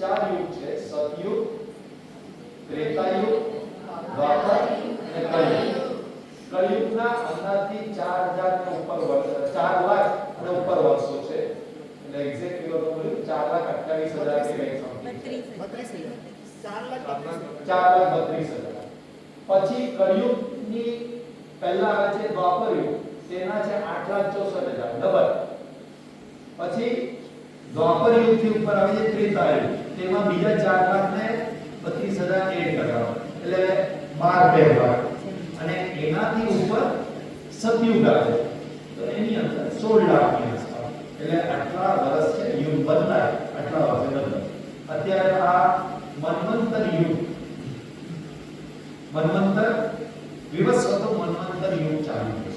ચાર યુગ છે સતયુગ ત્રેતાયુગ દ્વાપર અને કળિયુગ કળિયુગના અંદાજથી 4000 ને ઉપર વર્ષ 4 લાખ અને ઉપર વર્ષો છે. એટલે એક્ઝેક્ટ કિલો તો બોલ્યું 4 લાખ 28000 કે કંઈક સમથિંગ બત્રીસ હજાર. ચાર લાખ ચાર લાખ બત્રીસ હજાર. પછી કળિયુગની પહેલા આવે છે દ્વાપર યુગ તેના છે 8 લાખ ચોસઠ હજાર ડબલ. પછી દ્વાપર યુગથી ઉપર આવે છે ત્રેતા યુગ તેમાં બીજા ચાર લાખ ને બત્રીસ એડ કરવાનો એટલે બાર અને એનાથી ઉપર સતયુગ આવે તો એની અંદર સોળ લાખની આસપાસ. એટલે આટલા વર્ષ છે, યુગ બદલાય, આટલા વર્ષે બદલાય. અત્યારે આ મન્વંતર યુગ. મન્વંતર વિવસ્વતો મન્વંતર યુગ ચાલુ છે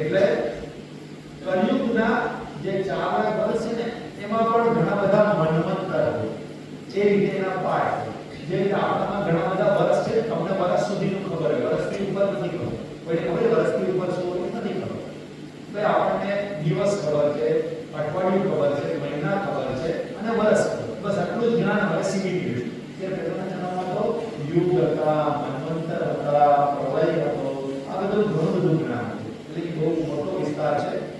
એટલે કલયુગના જે ચાર વર્ષ એમાં પણ ઘણા બધા મન્વંતર જે રીતેના પાઠ જે રીતે આપણામાં ઘણા બધા વર્ષ છે, તમને વર્ષ સુધીનું ખબર હોય. વર્ષથી ઉપર નથી ખબર. કોઈને ખબર છે વર્ષથી ઉપર શું નથી ખબર. તો આપણને દિવસ ખબર છે, અઠવાડિયું ખબર છે, મહિના ખબર છે, અને વર્ષ બસ આટલું જ જ્ઞાન હવે સીમિત રહ્યું કે પહેલાના જમાનામાં તો યુગ હતા મન્વંતર હતા, પ્રલય હતો. આ બધું ઘણું બધું